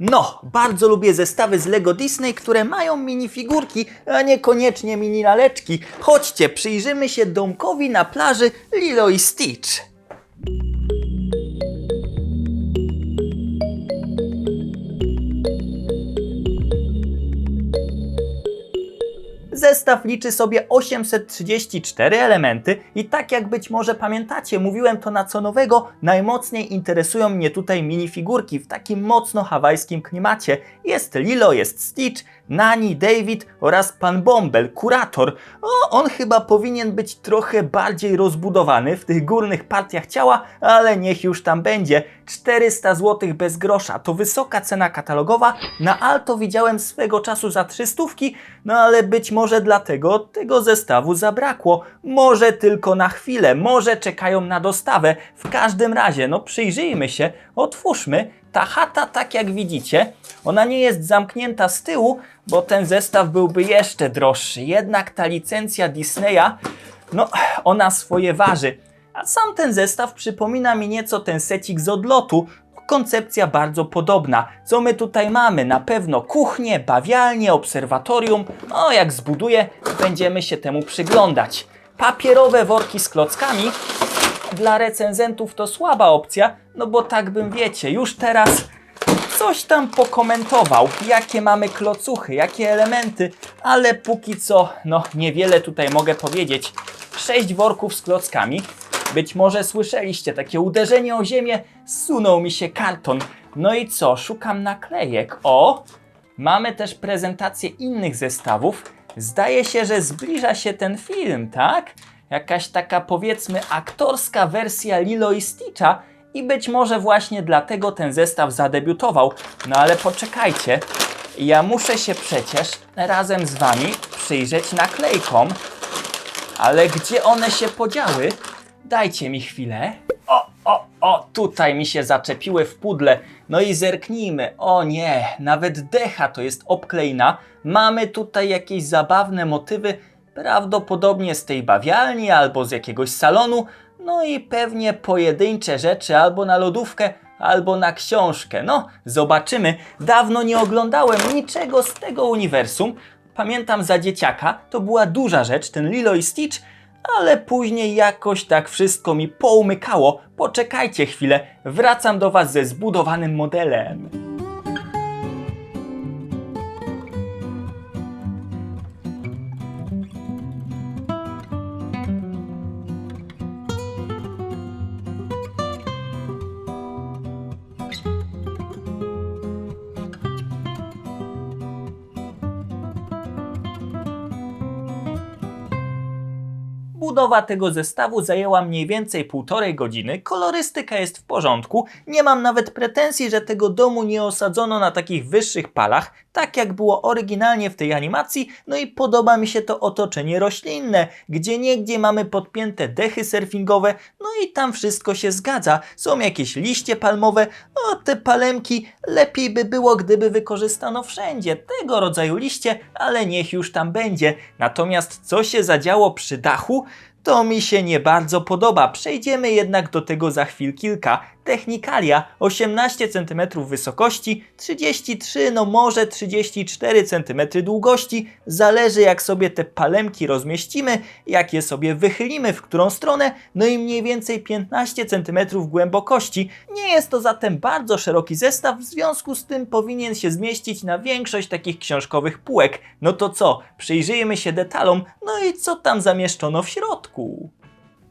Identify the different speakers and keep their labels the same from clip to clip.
Speaker 1: No, bardzo lubię zestawy z Lego Disney, które mają minifigurki, a niekoniecznie mini laleczki. Chodźcie, przyjrzymy się domkowi na plaży Lilo i Stitch. Zestaw liczy sobie 834 elementy i tak jak być może pamiętacie, mówiłem to na co nowego, najmocniej interesują mnie tutaj minifigurki w takim mocno hawajskim klimacie. Jest Lilo, jest Stitch, Nani, David oraz pan Bumble, kurator. O, on chyba powinien być trochę bardziej rozbudowany w tych górnych partiach ciała, ale niech już tam będzie. 400 zł bez grosza to wysoka cena katalogowa. Na Alto widziałem swego czasu za 300, no ale być może dlatego tego zestawu zabrakło. Może tylko na chwilę, może czekają na dostawę. W każdym razie, no przyjrzyjmy się, otwórzmy. Ta chata, tak jak widzicie, ona nie jest zamknięta z tyłu, bo ten zestaw byłby jeszcze droższy. Jednak ta licencja Disneya, no ona swoje waży. A sam ten zestaw przypomina mi nieco ten secik z odlotu. Koncepcja bardzo podobna. Co my tutaj mamy? Na pewno kuchnię, bawialnię, obserwatorium. No, jak zbuduję, będziemy się temu przyglądać. Papierowe worki z klockami. Dla recenzentów to słaba opcja, no bo tak bym wiecie, już teraz coś tam pokomentował, jakie mamy klocuchy, jakie elementy, ale póki co, no niewiele tutaj mogę powiedzieć. Sześć worków z klockami. Być może słyszeliście takie uderzenie o ziemię, zsunął mi się karton. No i co, szukam naklejek. O, mamy też prezentację innych zestawów. Zdaje się, że zbliża się ten film, tak? Jakaś taka powiedzmy aktorska wersja Lilo i Stitcha i być może właśnie dlatego ten zestaw zadebiutował. No ale poczekajcie, ja muszę się przecież razem z wami przyjrzeć naklejkom. Ale gdzie one się podziały? Dajcie mi chwilę. O, o, o, tutaj mi się zaczepiły w pudle. No i zerknijmy. O nie, nawet decha to jest obklejna. Mamy tutaj jakieś zabawne motywy, prawdopodobnie z tej bawialni albo z jakiegoś salonu. No i pewnie pojedyncze rzeczy albo na lodówkę, albo na książkę. No, zobaczymy. Dawno nie oglądałem niczego z tego uniwersum. Pamiętam za dzieciaka, to była duża rzecz, ten Lilo i Stitch, ale później jakoś tak wszystko mi poumykało. Poczekajcie chwilę, wracam do Was ze zbudowanym modelem. Budowa tego zestawu zajęła mniej więcej półtorej godziny, kolorystyka jest w porządku, nie mam nawet pretensji, że tego domu nie osadzono na takich wyższych palach, tak jak było oryginalnie w tej animacji, no i podoba mi się to otoczenie roślinne, gdzie niegdzie mamy podpięte dechy surfingowe, no i tam wszystko się zgadza, są jakieś liście palmowe, o te palemki, lepiej by było gdyby wykorzystano wszędzie tego rodzaju liście, ale niech już tam będzie. Natomiast co się zadziało przy dachu, to mi się nie bardzo podoba. Przejdziemy jednak do tego za chwil kilka. Technikalia 18 cm wysokości, 33 no może 34 cm długości. Zależy jak sobie te palemki rozmieścimy, jak je sobie wychylimy w którą stronę, no i mniej więcej 15 cm głębokości. Nie jest to zatem bardzo szeroki zestaw, w związku z tym powinien się zmieścić na większość takich książkowych półek. No to co, przyjrzyjmy się detalom, no i co tam zamieszczono w środku.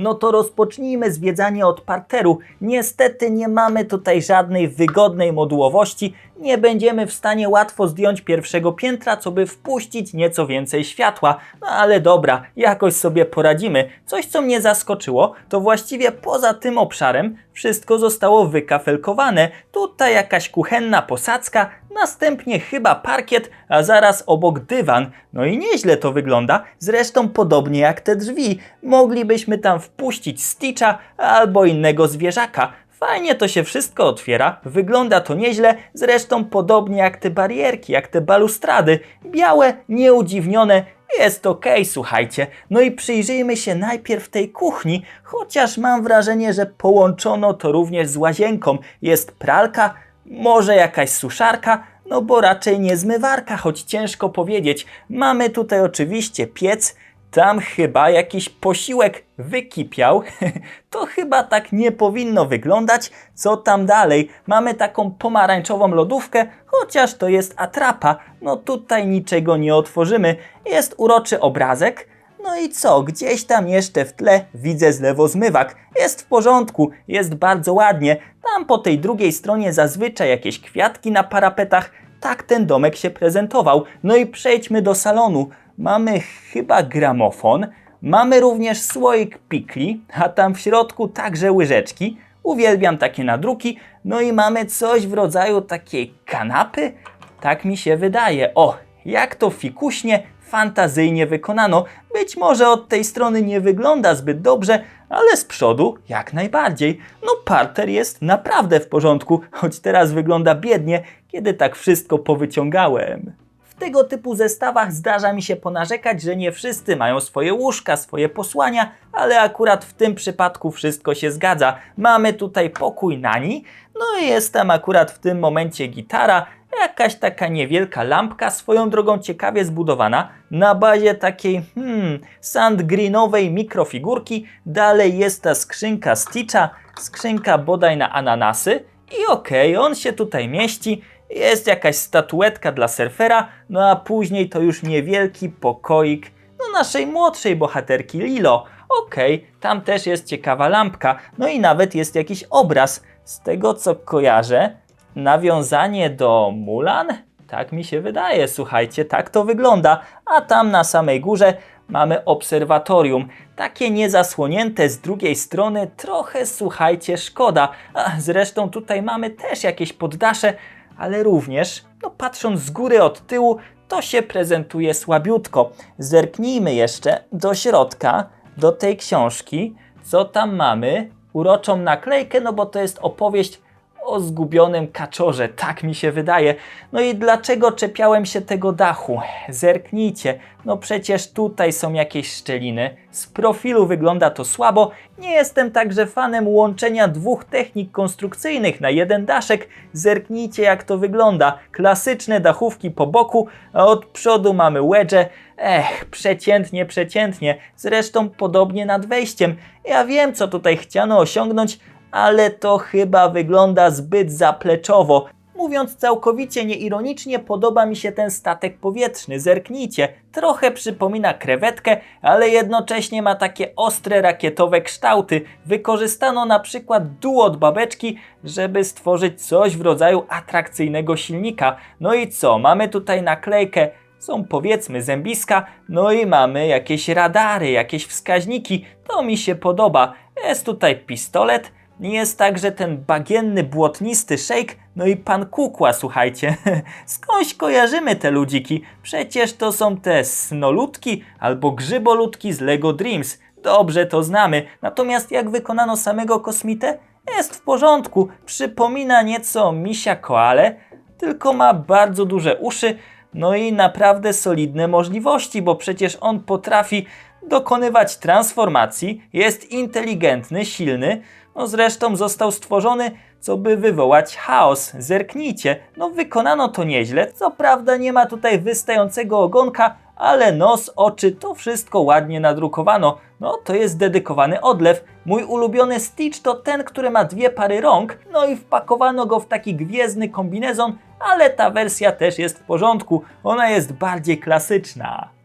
Speaker 1: No to rozpocznijmy zwiedzanie od parteru. Niestety nie mamy tutaj żadnej wygodnej modułowości. Nie będziemy w stanie łatwo zdjąć pierwszego piętra, co by wpuścić nieco więcej światła. No ale dobra, jakoś sobie poradzimy. Coś, co mnie zaskoczyło, to właściwie poza tym obszarem wszystko zostało wykafelkowane. Tutaj jakaś kuchenna posadzka, następnie chyba parkiet, a zaraz obok dywan. No i nieźle to wygląda, zresztą podobnie jak te drzwi. Moglibyśmy tam wpuścić Stitcha albo innego zwierzaka. Fajnie to się wszystko otwiera, wygląda to nieźle, zresztą podobnie jak te barierki, jak te balustrady. Białe, nieudziwnione, jest okej, słuchajcie. No i przyjrzyjmy się najpierw tej kuchni, chociaż mam wrażenie, że połączono to również z łazienką. Jest pralka, Może jakaś suszarka? No bo raczej nie zmywarka, choć ciężko powiedzieć. Mamy tutaj oczywiście piec, tam chyba jakiś posiłek wykipiał. To chyba tak nie powinno wyglądać. Co tam dalej? Mamy taką pomarańczową lodówkę, chociaż to jest atrapa. No tutaj niczego nie otworzymy. Jest uroczy obrazek. No i co? Gdzieś tam jeszcze w tle widzę zlewozmywak. Jest w porządku, jest bardzo ładnie. Tam po tej drugiej stronie zazwyczaj jakieś kwiatki na parapetach. Tak ten domek się prezentował. No i przejdźmy do salonu. Mamy chyba gramofon. Mamy również słoik pikli, a tam w środku także łyżeczki. Uwielbiam takie nadruki. No i mamy coś w rodzaju takiej kanapy. Tak mi się wydaje. O, jak to fikuśnie, fantazyjnie wykonano. Być może od tej strony nie wygląda zbyt dobrze, ale z przodu jak najbardziej. No parter jest naprawdę w porządku, choć teraz wygląda biednie, kiedy tak wszystko powyciągałem. Tego typu zestawach zdarza mi się ponarzekać, że nie wszyscy mają swoje łóżka, swoje posłania, ale akurat w tym przypadku wszystko się zgadza. Mamy tutaj pokój nani, no i jest tam akurat w tym momencie gitara, jakaś taka niewielka lampka, swoją drogą ciekawie zbudowana, na bazie takiej, hmm, sandgreenowej mikrofigurki. Dalej jest ta skrzynka Stitcha, skrzynka bodaj na ananasy i okej, on się tutaj mieści. Jest jakaś statuetka dla surfera, no a później to już niewielki pokoik no naszej młodszej bohaterki Lilo. Okej, tam też jest ciekawa lampka, no i nawet jest jakiś obraz. Z tego co kojarzę, nawiązanie do Mulan? Tak mi się wydaje, słuchajcie, tak to wygląda. A tam na samej górze mamy obserwatorium. Takie niezasłonięte z drugiej strony, trochę słuchajcie, szkoda. A zresztą tutaj mamy też jakieś poddasze, ale również, no patrząc z góry od tyłu, to się prezentuje słabiutko. Zerknijmy jeszcze do środka, do tej książki. Co tam mamy? Uroczą naklejkę, no bo to jest opowieść o zgubionym kaczorze, tak mi się wydaje. No i dlaczego czepiałem się tego dachu? Zerknijcie, no przecież tutaj są jakieś szczeliny. Z profilu wygląda to słabo. Nie jestem także fanem łączenia dwóch technik konstrukcyjnych na jeden daszek. Zerknijcie jak to wygląda. Klasyczne dachówki po boku, a od przodu mamy wedże. Ech, przeciętnie, przeciętnie. Zresztą podobnie nad wejściem. Ja wiem co tutaj chciano osiągnąć, ale to chyba wygląda zbyt zapleczowo. Mówiąc całkowicie nieironicznie, podoba mi się ten statek powietrzny. Zerknijcie, trochę przypomina krewetkę, ale jednocześnie ma takie ostre rakietowe kształty. Wykorzystano na przykład dół od babeczki, żeby stworzyć coś w rodzaju atrakcyjnego silnika. No i co? Mamy tutaj naklejkę są powiedzmy zębiska, no i mamy jakieś radary, jakieś wskaźniki. To mi się podoba. Jest tutaj pistolet, jest także ten bagienny, błotnisty szejk, no i pan kukła, słuchajcie. Skądś kojarzymy te ludziki? Przecież to są te snolutki albo grzyboludki z Lego Dreams. Dobrze to znamy. Natomiast jak wykonano samego kosmitę? Jest w porządku. Przypomina nieco misia koale, tylko ma bardzo duże uszy, no i naprawdę solidne możliwości, bo przecież on potrafi dokonywać transformacji, jest inteligentny, silny, no zresztą został stworzony, co by wywołać chaos. Zerknijcie, no wykonano to nieźle. Co prawda nie ma tutaj wystającego ogonka, ale nos, oczy, to wszystko ładnie nadrukowano. No to jest dedykowany odlew. Mój ulubiony Stitch to ten, który ma dwie pary rąk, no i wpakowano go w taki gwiezdny kombinezon, ale ta wersja też jest w porządku. Ona jest bardziej klasyczna.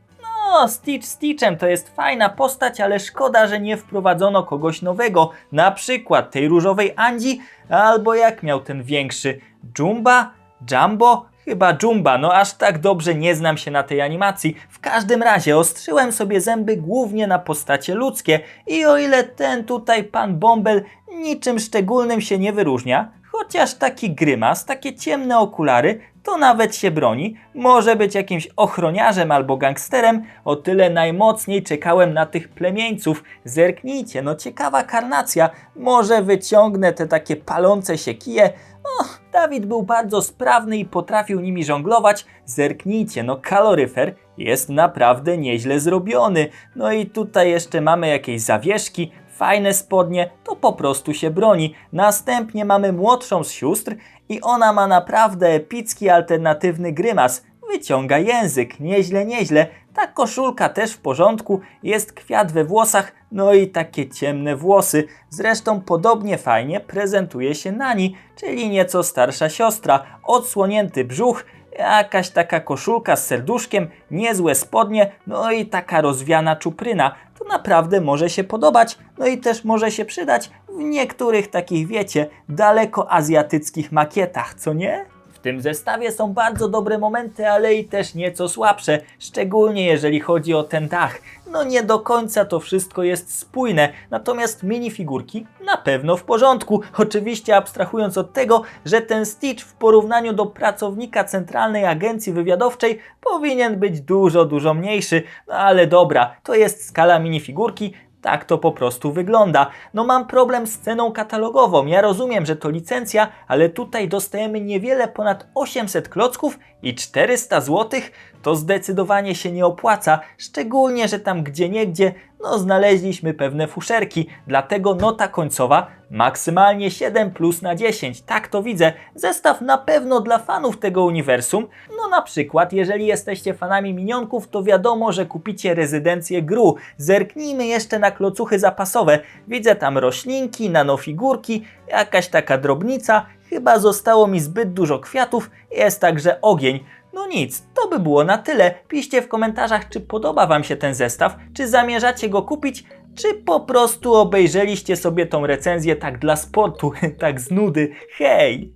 Speaker 1: No, Stitch Stitchem to jest fajna postać, ale szkoda, że nie wprowadzono kogoś nowego. Na przykład tej różowej Andzi, albo jak miał ten większy Jumba? Jumbo? Chyba Jumba, no aż tak dobrze nie znam się na tej animacji. W każdym razie ostrzyłem sobie zęby głównie na postacie ludzkie i o ile ten tutaj pan Bąbel niczym szczególnym się nie wyróżnia, chociaż taki grymas, takie ciemne okulary, to nawet się broni. Może być jakimś ochroniarzem albo gangsterem. O tyle najmocniej czekałem na tych plemieńców. Zerknijcie, no ciekawa karnacja. Może wyciągnę te takie palące się kije. O, Dawid był bardzo sprawny i potrafił nimi żonglować. Zerknijcie, no kaloryfer jest naprawdę nieźle zrobiony. No i tutaj jeszcze mamy jakieś zawieszki, fajne spodnie, to po prostu się broni. Następnie mamy młodszą z sióstr i ona ma naprawdę epicki alternatywny grymas. Wyciąga język, nieźle, nieźle. Ta koszulka też w porządku, jest kwiat we włosach, no i takie ciemne włosy. Zresztą podobnie fajnie prezentuje się Nani, czyli nieco starsza siostra. Odsłonięty brzuch, jakaś taka koszulka z serduszkiem, niezłe spodnie, no i taka rozwiana czupryna. Naprawdę może się podobać, no i też może się przydać w niektórych takich, wiecie, daleko azjatyckich makietach, co nie? Tym zestawie są bardzo dobre momenty, ale i też nieco słabsze, szczególnie jeżeli chodzi o ten dach. No nie do końca to wszystko jest spójne, natomiast minifigurki na pewno w porządku. Oczywiście abstrahując od tego, że ten Stitch w porównaniu do pracownika Centralnej Agencji Wywiadowczej powinien być dużo, dużo mniejszy. No ale dobra, to jest skala minifigurki, tak to po prostu wygląda. No mam problem z ceną katalogową. Ja rozumiem, że to licencja, ale tutaj dostajemy niewiele ponad 800 klocków i 400 zł. To zdecydowanie się nie opłaca, szczególnie, że tam gdzie niegdzie no znaleźliśmy pewne fuszerki, dlatego nota końcowa maksymalnie 7 plus na 10. Tak to widzę. Zestaw na pewno dla fanów tego uniwersum. No na przykład, jeżeli jesteście fanami minionków, to wiadomo, że kupicie rezydencję Gru. Zerknijmy jeszcze na klocuchy zapasowe. Widzę tam roślinki, nanofigurki, jakaś taka drobnica. Chyba zostało mi zbyt dużo kwiatów, jest także ogień. No nic, to by było na tyle. Piszcie w komentarzach, czy podoba Wam się ten zestaw, czy zamierzacie go kupić, czy po prostu obejrzeliście sobie tą recenzję tak dla sportu, tak z nudy. Hej!